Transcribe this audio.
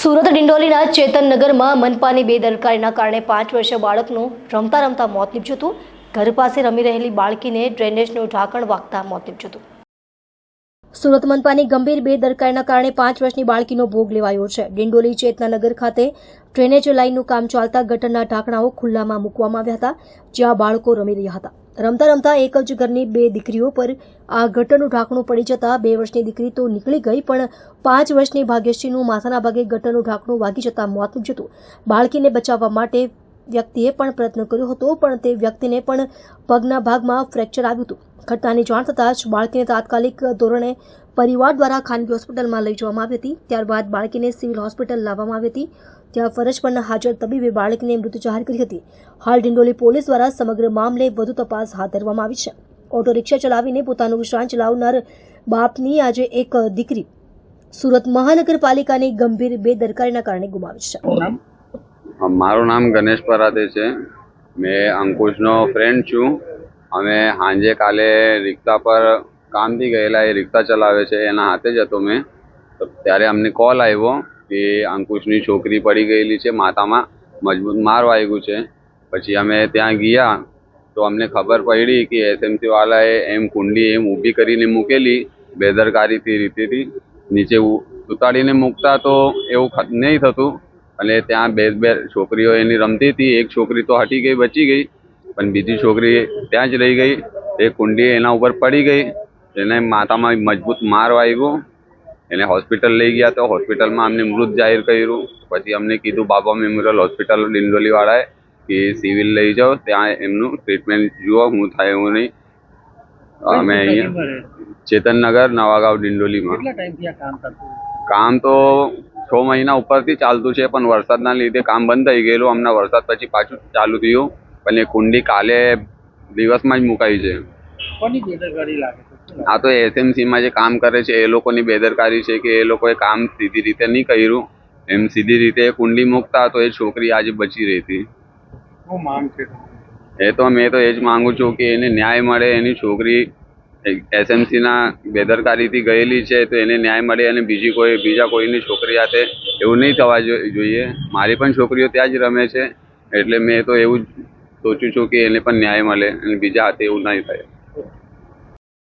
સુરત ડિંડોલીના ચેતનનગરમાં મનપાની બેદરકારીના કારણે પાંચ વર્ષીય બાળકનું રમતા રમતા મોત નીપજ્યું હતું. ઘર પાસે રમી રહેલી બાળકીને ડ્રેનેજનું ઢાંકણ વાગતા મોત નીપજ્યું હતું. સુરત મનપાની ગંભીર બેદરકારીના કારણે પાંચ વર્ષની બાળકીનો ભોગ લેવાયો છે. ડિંડોલી ચેતનાનગર ખાતે ડ્રેનેજ લાઇનનું કામ ચાલતા ગટરના ઢાંકણાઓ ખુલ્લામાં મૂકવામાં આવ્યા હતા, જ્યાં બાળકો રમી રહ્યા હતા. રમતા રમતા એક જ ઘરની બે દીકરીઓ પર આ ગટરનું ઢાંકણું પડી જતા બે વર્ષની દીકરી તો નીકળી ગઈ, પણ પાંચ વર્ષની ભાગ્યશ્રીનું માથાના ભાગે ગટરનું ઢાંકણું વાગી જતા મોત જતું બાળકીને બચાવવા માટે વ્યક્તિએ પણ પ્રયત્ન કર્યો હતો, પણ તે વ્યક્તિને પણ પગના ભાગમાં ફ્રેક્ચર આવ્યું હતું. ઘટનાની જાણ થતાં જ બાળકીને તાત્કાલિક ધોરણે પરિવાર દ્વારા ખાનગી હોસ્પિટલમાં લઈ જવામાં આવી હતી. ત્યારબાદ બાળકીને સિવિલ હોસ્પિટલ લાવવામાં આવી હતી ત્યાં ફરજ પરના હાજર તબીબે બાળકીને મૃત જાહેર કરી હતી. હાલ ડિંડોલી પોલીસ દ્વારા સમગ્ર મામલે વધુ તપાસ હાથ ધરવામાં આવી છે. ઓટો રિક્ષા ચલાવીને પોતાનું ગુજરાન ચલાવનાર બાપની આજે એક દીકરી સુરત મહાનગરપાલિકાની ગંભીર બેદરકારીના કારણે ગુમાવી છે. મારું નામ ગણેશ પરાદે છે. મેં અંકુશનો ફ્રેન્ડ છું. અમે સાંજે કાલે રિક્ષા પર કામથી ગયેલા, એ રિક્ષા ચલાવે છે, એના હાથે જ હતો મેં. તો ત્યારે અમને કોલ આવ્યો કે અંકુશની છોકરી પડી ગયેલી છે, માથામાં મજબૂત માર વાગ્યું છે. પછી અમે ત્યાં ગયા તો અમને ખબર પડી કે એસએમસીવાલાએ એમ કુંડી એમ ઊભી કરીને મૂકેલી, બેદરકારીથી, રીતેથી નીચે ઉતાડીને મૂકતા તો એવું નહીં થતું. અને ત્યાં બે બે છોકરીઓ એની રમતી હતી, એક છોકરી તો હટી ગઈ, બચી ગઈ. પણ બીજી છોકરી ત્યાં જ રહી ગઈ. એ કુંડી એના ઉપર પડી ગઈ. એને માથામાં મજબૂત માર વાગ્યો. એને હોસ્પિટલ લઈ ગયા તો હોસ્પિટલમાં અમને મૃત જાહેર કર્યું. પછી અમને કીધું બાબા મેમોરિયલ હોસ્પિટલ ડિંડોલીવાળાએ કે સિવિલ લઈ જાઓ ત્યાં એમનું ટ્રીટમેન્ટ જુઓ હું થાય એવું નહીં. અમે અહીંયા ચેતનનગર નવાગાંવ ડિંડોલીમાં. કામ તો છ મહિના ઉપરથી ચાલતું છે પણ વરસાદના લીધે કામ બંધ થઈ ગયેલું. અમને વરસાદ પછી પાછું ચાલુ થયું. એ કુંડી કાલે દિવસમાં જ મુકાઈ છે. કોની બેદરકારી લાગે છે? આ તો એસએમસીમાં જે કામ કરે છે એ લોકોની બેદરકારી છે કે એ લોકોએ કામ સીધી રીતે નહીં કર્યું. એમ સીધી રીતે કુંડી મૂકતા તો એ છોકરી આજે બચી રહેતી. માંગ છે એ તો મેં તો એ જ માંગુ છું કે એને ન્યાય મળે એની છોકરી એસએમસીના બેદરકારીથી ગયેલી છે તો એને ન્યાય મળે અને બીજી કોઈ બીજા કોઈની છોકરી સાથે એવું નહીં થવા જોઈએ. મારી પણ છોકરીઓ ત્યાં જ રમે છે એટલે મેં તો એવું જ સોચું છું કે એને પણ ન્યાય મળે અને બીજા હાથે એવું નહીં થાય.